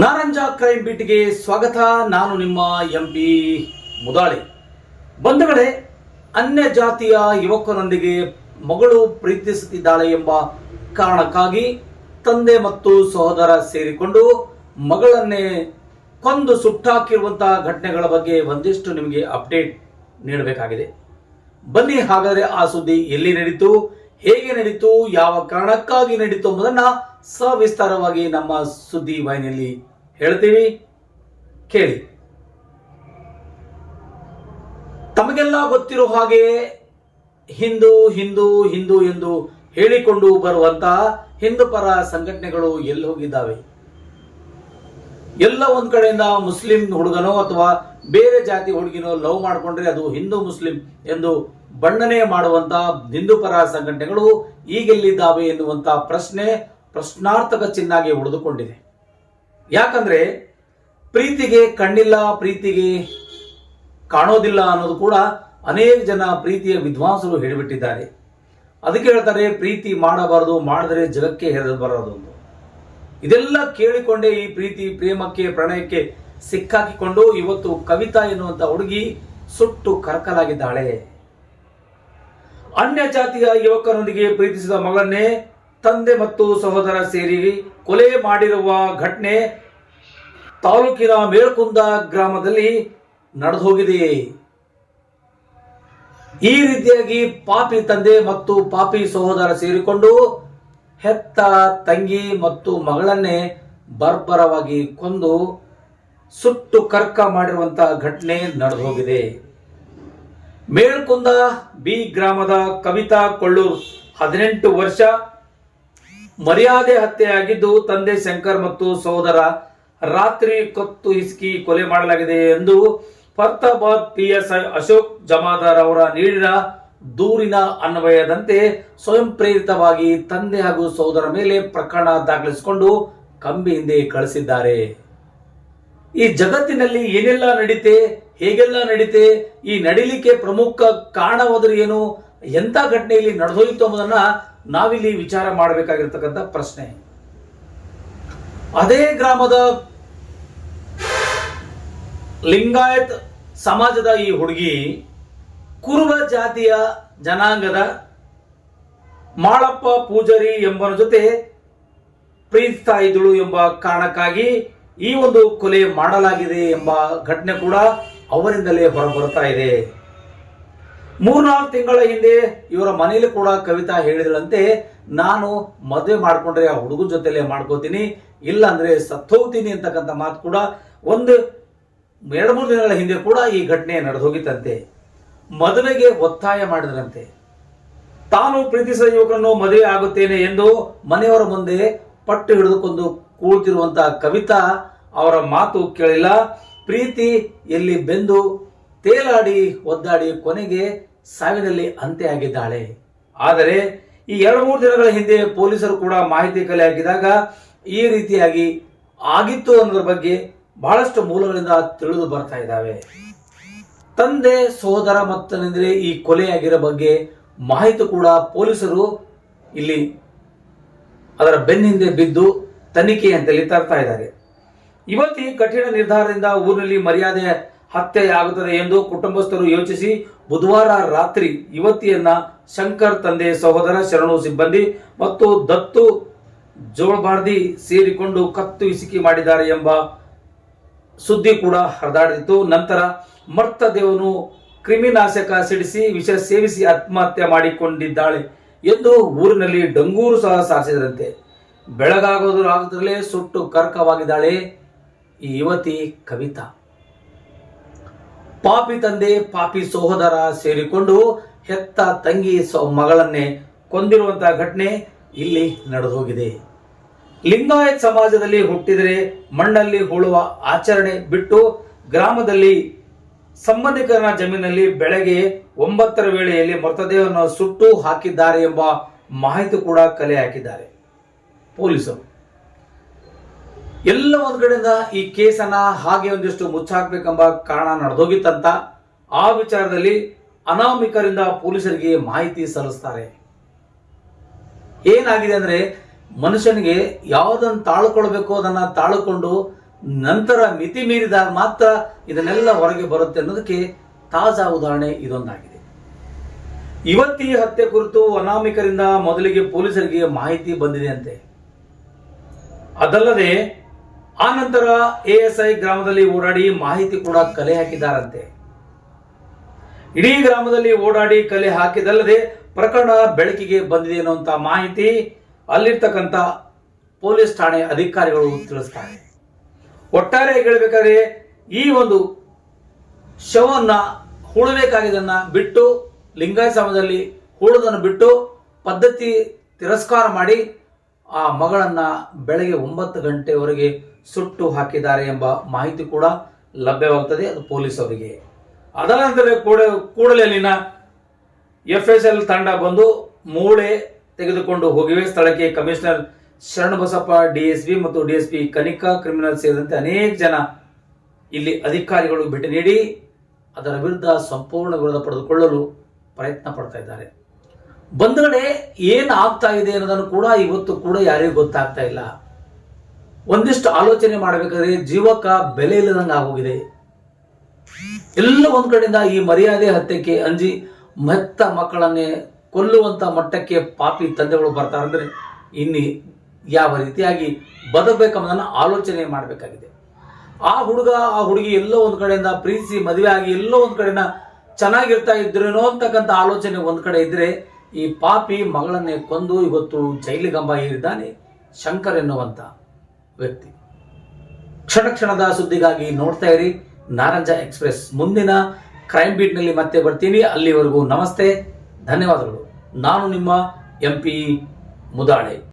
Naranja crime ಬೀಟ್ಗೆ ಸ್ವಾಗತ. ನಾನು ನಿಮ್ಮ ಎಂ ಪಿ ಮುದಾಳಿ ಬಂಧುಗಳೇ ಅನ್ಯ ಜಾತಿಯ ಯುವಕನೊಂದಿಗೆ ಮಗಳು ಪ್ರೀತಿಸುತ್ತಿದ್ದಾಳೆ ಎಂಬ ಕಾರಣಕ್ಕಾಗಿ ತಂದೆ ಮತ್ತು ಸಹೋದರ ಸೇರಿಕೊಂಡು ಮಗಳನ್ನೇ ಕೊಂದು ಸುಟ್ಟಾಕಿರುವಂತಹ ಘಟನೆಗಳ ಬಗ್ಗೆ ಒಂದಿಷ್ಟು ನಿಮಗೆ ಅಪ್ಡೇಟ್ ನೀಡಬೇಕಾಗಿದೆ. ಬನ್ನಿ ಹಾಗಾದರೆ ಆ ಸುದ್ದಿ ಎಲ್ಲಿ ನಡೀತು, ಹೇಗೆ ನಡೀತು, ಯಾವ ಕಾರಣಕ್ಕಾಗಿ ನಡೀತು ಎಂಬುದನ್ನ ಸವಿಸ್ತಾರವಾಗಿ ನಮ್ಮ ಸುದ್ದಿ ವಾಹಿನಿಯಲ್ಲಿ ಹೇಳ್ತೀವಿ. ಕೇಳಿ. ತಮಗೆಲ್ಲ ಗೊತ್ತಿರೋ ಹಾಗೆ ಹಿಂದೂ ಹಿಂದೂ ಹಿಂದೂ ಎಂದು ಹೇಳಿಕೊಂಡು ಬರುವಂತಹ ಹಿಂದೂ ಪರ ಸಂಘಟನೆಗಳು ಎಲ್ಲಿ ಹೋಗಿದ್ದಾವೆ? ಎಲ್ಲ ಒಂದ್ ಕಡೆಯಿಂದ ಮುಸ್ಲಿಂ ಹುಡುಗನೋ ಅಥವಾ ಬೇರೆ ಜಾತಿ ಹುಡುಗಿನೋ ಲವ್ ಮಾಡಿಕೊಂಡ್ರೆ ಅದು ಹಿಂದೂ, ಮುಸ್ಲಿಂ ಎಂದು ಬಣ್ಣನೆ ಮಾಡುವಂತ ಹಿಂದೂ ಪರ ಸಂಘಟನೆಗಳು ಈಗೆಲ್ಲಿದ್ದಾವೆ ಎನ್ನುವಂತಹ ಪ್ರಶ್ನೆ ಪ್ರಶ್ನಾರ್ಥಕ ಚಿನ್ನಾಗಿ ಉಳಿದುಕೊಂಡಿದೆ. ಯಾಕಂದ್ರೆ ಪ್ರೀತಿಗೆ ಕಣ್ಣಿಲ್ಲ, ಪ್ರೀತಿಗೆ ಕಾಣೋದಿಲ್ಲ ಅನ್ನೋದು ಕೂಡ ಅನೇಕ ಜನ ಪ್ರೀತಿಯ ವಿದ್ವಾಂಸರು ಹೇಳಿಬಿಟ್ಟಿದ್ದಾರೆ. ಅದಕ್ಕೆ ಹೇಳ್ತಾರೆ, ಪ್ರೀತಿ ಮಾಡಬಾರದು, ಮಾಡಿದರೆ ಜಗಕ್ಕೆ ಬರೋದು. ಇದೆಲ್ಲ ಕೇಳಿಕೊಂಡೇ ಈ ಪ್ರೀತಿ ಪ್ರೇಮಕ್ಕೆ, ಪ್ರಣಯಕ್ಕೆ ಸಿಕ್ಕಾಕಿಕೊಂಡು ಇವತ್ತು ಕವಿತಾ ಎನ್ನುವಂತ ಹುಡುಗಿ ಸುಟ್ಟು ಕರಕಲಾಗಿದ್ದಾಳೆ. ಅನ್ಯ ಜಾತಿಯ ಯುವಕರೊಂದಿಗೆ ಪ್ರೀತಿಸಿದ ಮಗನ್ನೇ ತಂದೆ ಮತ್ತು ಸಹೋದರ ಸೇರಿ ಕೊಲೆ ಮಾಡಿರುವ ಘಟನೆ ತಾಲೂಕಿನ ಮೇಳ್ಕುಂದ ಗ್ರಾಮದಲ್ಲಿ ನಡೆದು ಹೋಗಿದೆ ಈ ರೀತಿಯಾಗಿ ಪಾಪಿ ತಂದೆ ಮತ್ತು ಪಾಪಿ ಸಹೋದರ ಸೇರಿಕೊಂಡು ಹೆತ್ತ ತಂಗಿ ಮತ್ತು ಮಗಳನ್ನೇ ಬರ್ಬರವಾಗಿ ಕೊಂದು ಸುಟ್ಟು ಕರ್ಕ ಮಾಡಿರುವಂತಹ ಘಟನೆ ನಡೆದು ಹೋಗಿದೆ ಮೇಲ್ಕುಂದ ಬಿ ಗ್ರಾಮದ ಕವಿತಾ ಕೊಳ್ಳೂರ್, ಹದಿನೆಂಟು ವರ್ಷ ಮರ್ಯಾದೆ ಹತ್ಯೆಯಾಗಿದ್ದು ತಂದೆ ಶಂಕರ್ ಮತ್ತು ಸಹೋದರ ರಾತ್ರಿ ಕತ್ತು ಹಿಸ್ಕಿ ಕೊಲೆ ಮಾಡಲಾಗಿದೆ ಎಂದು ಫರ್ತಾಬಾದ್ ಪಿಎಸ್ಐ ಅಶೋಕ್ ಜಮಾದಾರ್ ಅವರ ನೀಡಿದ ದೂರಿನ ಅನ್ವಯದಂತೆ ಸ್ವಯಂ ಪ್ರೇರಿತವಾಗಿ ತಂದೆ ಹಾಗೂ ಸಹೋದರ ಮೇಲೆ ಪ್ರಕರಣ ದಾಖಲಿಸಿಕೊಂಡು ಕಂಬಿ ಹಿಂದೆ ಕಳಿಸಿದ್ದಾರೆ. ಈ ಜಗತ್ತಿನಲ್ಲಿ ಏನೆಲ್ಲ ನಡೀತೆ, ಹೇಗೆಲ್ಲ ನಡೀತೆ, ಈ ನಡಿಲಿಕ್ಕೆ ಪ್ರಮುಖ ಕಾರಣವಾದರೂ ಏನು, ಎಂಥ ಘಟನೆಯಲ್ಲಿ ನಡೆದೋಯಿತು ಎಂಬುದನ್ನ ನಾವಿಲ್ಲಿ ವಿಚಾರ ಮಾಡಬೇಕಾಗಿರ್ತಕ್ಕಂಥ ಪ್ರಶ್ನೆ. ಅದೇ ಗ್ರಾಮದ ಲಿಂಗಾಯತ್ ಸಮಾಜದ ಈ ಹುಡುಗಿ ಕುರುಬ ಜಾತಿಯ ಜನಾಂಗದ ಮಾಳಪ್ಪ ಪೂಜಾರಿ ಎಂಬನ ಜೊತೆ ಪ್ರೀತಿಸ್ತಾ ಇದ್ದಳು ಎಂಬ ಕಾರಣಕ್ಕಾಗಿ ಈ ಒಂದು ಕೊಲೆ ಮಾಡಲಾಗಿದೆ ಎಂಬ ಘಟನೆ ಕೂಡ ಅವರಿಂದಲೇ ಹೊರಬರುತ್ತಾ ಇದೆ. ಮೂರ್ನಾಲ್ಕು ತಿಂಗಳ ಹಿಂದೆ ಇವರ ಮನೆಯಲ್ಲಿ ಕೂಡ ಕವಿತಾ ಹೇಳಿದಳಂತೆ, ನಾನು ಮದುವೆ ಮಾಡ್ಕೊಂಡ್ರೆ ಆ ಹುಡುಗನ ಜೊತೆಲೇ ಮಾಡ್ಕೋತೀನಿ ಇಲ್ಲ ಅಂದ್ರೆ ಸತ್ತೋಗ್ತೀನಿ ಅಂತಕ್ಕಂಥ ಮಾತು ಕೂಡ ಒಂದು ಎರಡು ಮೂರು ದಿನಗಳ ಹಿಂದೆ ಕೂಡ ಈ ಘಟನೆ ನಡೆದು ಹೋಗಿತ್ತಂತೆ ಮದುವೆಗೆ ಒತ್ತಾಯ ಮಾಡಿದ್ರಂತೆ. ತಾನು ಪ್ರೀತಿಸಿದ ಯುವಕರನ್ನು ಮದುವೆ ಆಗುತ್ತೇನೆ ಎಂದು ಮನೆಯವರ ಮುಂದೆ ಪಟ್ಟು ಹಿಡಿದುಕೊಂಡು ಕೂಳ್ತಿರುವಂತಹ ಕವಿತಾ ಅವರ ಮಾತು ಕೇಳಿಲ್ಲ. ಪ್ರೀತಿ ಎಲ್ಲಿ ಬೆಂದು ತೇಲಾಡಿ ಒದ್ದಾಡಿ ಕೊನೆಗೆ ಸಾವಿನಲ್ಲಿ ಅಂತ್ಯ ಆಗಿದ್ದಾಳೆ. ಆದರೆ ಈ ಎರಡು ಮೂರು ದಿನಗಳ ಹಿಂದೆ ಪೊಲೀಸರು ಕೂಡ ಮಾಹಿತಿ ಕಲೆ ಹಾಕಿದಾಗ ಈ ರೀತಿಯಾಗಿ ಆಗಿತ್ತು ಅನ್ನೋದ್ರ ಬಗ್ಗೆ ಬಹಳಷ್ಟು ಮೂಲಗಳಿಂದ ತಿಳಿದು ಬರ್ತಾ ಇದ್ದಾವೆ. ತಂದೆ, ಸೋದರ ಮತ್ತನೆಂದರೆ ಈ ಕೊಲೆಯಾಗಿರೋ ಬಗ್ಗೆ ಮಾಹಿತಿ ಕೂಡ ಪೊಲೀಸರು ಇಲ್ಲಿ ಅದರ ಬೆನ್ನಿಂದೆ ಬಿದ್ದು ತನಿಖೆ ಅಂತೇಳಿ ತರ್ತಾ ಇದ್ದಾರೆ. ಈ ಕಠಿಣ ನಿರ್ಧಾರದಿಂದ ಊರಿನಲ್ಲಿ ಮರ್ಯಾದೆ ಹತ್ಯೆಯಾಗುತ್ತದೆ ಎಂದು ಕುಟುಂಬಸ್ಥರು ಯೋಚಿಸಿ ಬುಧವಾರ ರಾತ್ರಿ ಯುವತಿಯನ್ನ ಶಂಕರ್ ತಂದೆ ಸಹೋದರ ಶರಣು ಸಿಬ್ಬಂದಿ ಮತ್ತು ದತ್ತು ಜೋಳಬಾರ್ದಿ ಸೇರಿಕೊಂಡು ಕತ್ತು ಇಸಿಕಿ ಮಾಡಿದ್ದಾರೆ ಎಂಬ ಸುದ್ದಿ ಕೂಡ ಹರಿದಾಡಿತು ನಂತರ ಮರ್ತದೇವನು ಕ್ರಿಮಿನಾಶಕ ಸಿಡಿಸಿ ವಿಷ ಸೇವಿಸಿ ಆತ್ಮಹತ್ಯೆ ಮಾಡಿಕೊಂಡಿದ್ದಾಳೆ ಎಂದು ಊರಿನಲ್ಲಿ ಡಂಗೂರು ಸಹ ಸಾರಿಸಿದರಂತೆ ಬೆಳಗಾಗೋದು ಆಗುತ್ತಲೇ ಸುಟ್ಟು ಕರ್ಕವಾಗಿದ್ದಾಳೆ ಈ ಯುವತಿ ಕವಿತಾ. ಪಾಪಿ ತಂದೆ, ಪಾಪಿ ಸಹೋದರ ಸೇರಿಕೊಂಡು ಹೆತ್ತ ತಂಗಿ ಮಗಳನ್ನೇ ಕೊಂದಿರುವಂತಹ ಘಟನೆ ಇಲ್ಲಿ ನಡೆದು ಹೋಗಿದೆ ಲಿಂಗಾಯತ್ ಸಮಾಜದಲ್ಲಿ ಹುಟ್ಟಿದರೆ ಮಣ್ಣಲ್ಲಿ ಹೂಳುವ ಆಚರಣೆ ಬಿಟ್ಟು ಗ್ರಾಮದಲ್ಲಿ ಸಂಬಂಧಿಕರನ ಜಮೀನಲ್ಲಿ ಬೆಳಗ್ಗೆ ಒಂಬತ್ತರ ವೇಳೆಯಲ್ಲಿ ಮೃತದೇಹವನ್ನು ಸುಟ್ಟು ಹಾಕಿದ್ದಾರೆ ಎಂಬ ಮಾಹಿತಿ ಕೂಡ ಕಲೆ ಹಾಕಿದ್ದಾರೆ. ಪೊಲೀಸರು. ಎಲ್ಲ ಒಂದ್ ಕಡೆಯಿಂದ ಈ ಕೇಸನ್ನ ಹಾಗೆ ಒಂದಿಷ್ಟು ಮುಚ್ಚಾಕ್ಬೇಕೆಂಬ ಕಾರಣ ನಡೆದೋಗಿತ್ತಂತ ಆ ವಿಚಾರದಲ್ಲಿ ಅನಾಮಿಕರಿಂದ ಪೊಲೀಸರಿಗೆ ಮಾಹಿತಿ ಸಲ್ಲಿಸ್ತಾರೆ. ಏನಾಗಿದೆ ಅಂದ್ರೆ ಮನುಷ್ಯನಿಗೆ ಯಾವುದನ್ನು ತಾಳ್ಕೊಳ್ಬೇಕು ಅದನ್ನ ತಾಳ್ಕೊಂಡು ನಂತರ ಮಿತಿ ಮೀರಿದಾಗ ಮಾತ್ರ ಇದನ್ನೆಲ್ಲ ಹೊರಗೆ ಬರುತ್ತೆ ಅನ್ನೋದಕ್ಕೆ ತಾಜಾ ಉದಾಹರಣೆ ಇದೊಂದಾಗಿದೆ. ಇವತ್ತಿ ಹತ್ಯೆ ಕುರಿತು ಅನಾಮಿಕರಿಂದ ಮೊದಲಿಗೆ ಪೊಲೀಸರಿಗೆ ಮಾಹಿತಿ ಬಂದಿದೆ ಅಂತೆ. ಅದಲ್ಲದೆ ಆ ನಂತರ ಎಎಸ್ಐ ಗ್ರಾಮದಲ್ಲಿ ಓಡಾಡಿ ಮಾಹಿತಿ ಕೂಡ ಕಲೆ ಹಾಕಿದ್ದಾರಂತೆ ಇಡೀ ಗ್ರಾಮದಲ್ಲಿ ಓಡಾಡಿ ಕಲೆ ಹಾಕಿದಲ್ಲದೆ ಪ್ರಕರಣ ಬೆಳಕಿಗೆ ಬಂದಿದೆ ಅನ್ನುವಂತ ಮಾಹಿತಿ ಅಲ್ಲಿರ್ತಕ್ಕಂಥ ಪೊಲೀಸ್ ಠಾಣೆ ಅಧಿಕಾರಿಗಳು ತಿಳಿಸ್ತಾರೆ. ಒಟ್ಟಾರೆ ಹೇಳಬೇಕಾದ್ರೆ ಈ ಒಂದು ಶವನ್ನ ಹೂಳಬೇಕಾಗಿದ್ದನ್ನ ಬಿಟ್ಟು ಲಿಂಗಾಯತ ಸಮಯದಲ್ಲಿ ಹೂಳೋದನ್ನು ಬಿಟ್ಟು ಪದ್ಧತಿ ತಿರಸ್ಕಾರ ಮಾಡಿ ಆ ಮಗಳನ್ನ ಬೆಳಗ್ಗೆ ಒಂಬತ್ತು ಗಂಟೆವರೆಗೆ ಸುಟ್ಟು ಹಾಕಿದ್ದಾರೆ ಎಂಬ ಮಾಹಿತಿ ಕೂಡ ಲಭ್ಯವಾಗುತ್ತದೆ ಅದು ಪೊಲೀಸ್ ಅವರಿಗೆ. ಅದರ ನಂತರ ಕೂಡ, ಕೂಡಲೇ ಅಲ್ಲಿನ ಎಫ್ ಎಸ್ ಎಲ್ ತಂಡ ಬಂದು ಮೂಳೆ ತೆಗೆದುಕೊಂಡು ಹೋಗಿವೆ. ಸ್ಥಳಕ್ಕೆ ಕಮಿಷನರ್ ಶರಣಬಸಪ್ಪ ಡಿಎಸ್ಪಿ ಮತ್ತು ಡಿಎಸ್ಪಿ ಕನಿಕಾ ಕ್ರಿಮಿನಲ್ ಸೇರಿದಂತೆ ಅನೇಕ ಜನ ಇಲ್ಲಿ ಅಧಿಕಾರಿಗಳು ಭೇಟಿ ನೀಡಿ ಅದರ ವಿರುದ್ಧ ಸಂಪೂರ್ಣ ವಿರೋಧ ಪಡೆದುಕೊಳ್ಳಲು ಪ್ರಯತ್ನ ಪಡ್ತಾ ಇದ್ದಾರೆ. ಬಂಧುಗಳೇ ಏನು ಆಗ್ತಾ ಇದೆ ಅನ್ನೋದನ್ನು ಕೂಡ ಇವತ್ತು ಕೂಡ ಯಾರಿಗೂ ಗೊತ್ತಾಗ್ತಾ ಇಲ್ಲ. ಒಂದಿಷ್ಟು ಆಲೋಚನೆ ಮಾಡಬೇಕಾದ್ರೆ ಜೀವಕ ಬೆಲೆ ಇಲ್ಲದಂಗೆ ಆಗೋಗಿದೆ. ಎಲ್ಲ ಒಂದ್ ಕಡೆಯಿಂದ ಈ ಮರ್ಯಾದೆ ಹತ್ಯಕ್ಕೆ ಅಂಜಿ ಮೆತ್ತ ಮಕ್ಕಳನ್ನೇ ಕೊಲ್ಲುವಂತ ಮಟ್ಟಕ್ಕೆ ಪಾಪಿ ತಂದೆಗಳು ಬರ್ತಾರೆ ಅಂದ್ರೆ ಇನ್ನು ಯಾವ ರೀತಿಯಾಗಿ ಬದುಕಬೇಕೆಂಬುದನ್ನು ಆಲೋಚನೆ ಮಾಡಬೇಕಾಗಿದೆ. ಆ ಹುಡುಗ, ಆ ಹುಡುಗಿ ಎಲ್ಲೋ ಒಂದ್ ಕಡೆಯಿಂದ ಪ್ರೀತಿಸಿ ಮದುವೆ ಆಗಿ ಎಲ್ಲೋ ಒಂದ್ ಕಡೆಯಿಂದ ಚೆನ್ನಾಗಿರ್ತಾ ಇದ್ರೇನೋ ಅಂತಕ್ಕಂಥ ಆಲೋಚನೆ ಒಂದ್ ಕಡೆ ಇದ್ರೆ ಈ ಪಾಪಿ ಮಗಳನ್ನೇ ಕೊಂದು ಇವತ್ತು ಜೈಲಿಗಂಬ ಏರಿದ್ದಾನೆ ಶಂಕರ್ ಎನ್ನುವಂತ ವ್ಯಕ್ತಿ. ಕ್ಷಣ ಕ್ಷಣದ ಸುದ್ದಿಗಾಗಿ ನೋಡ್ತಾ ಇರಿ. ನಾರಂಜ ಎಕ್ಸ್ಪ್ರೆಸ್ ಮುಂದಿನ ಕ್ರೈಮ್ ಬೀಟ್ನಲ್ಲಿ ಮತ್ತೆ ಬರ್ತೀನಿ. ಅಲ್ಲಿವರೆಗೂ ನಮಸ್ತೆ. ಧನ್ಯವಾದಗಳು. ನಾನು ನಿಮ್ಮ ಎಂ ಪಿ ಮುದಾಳೆ.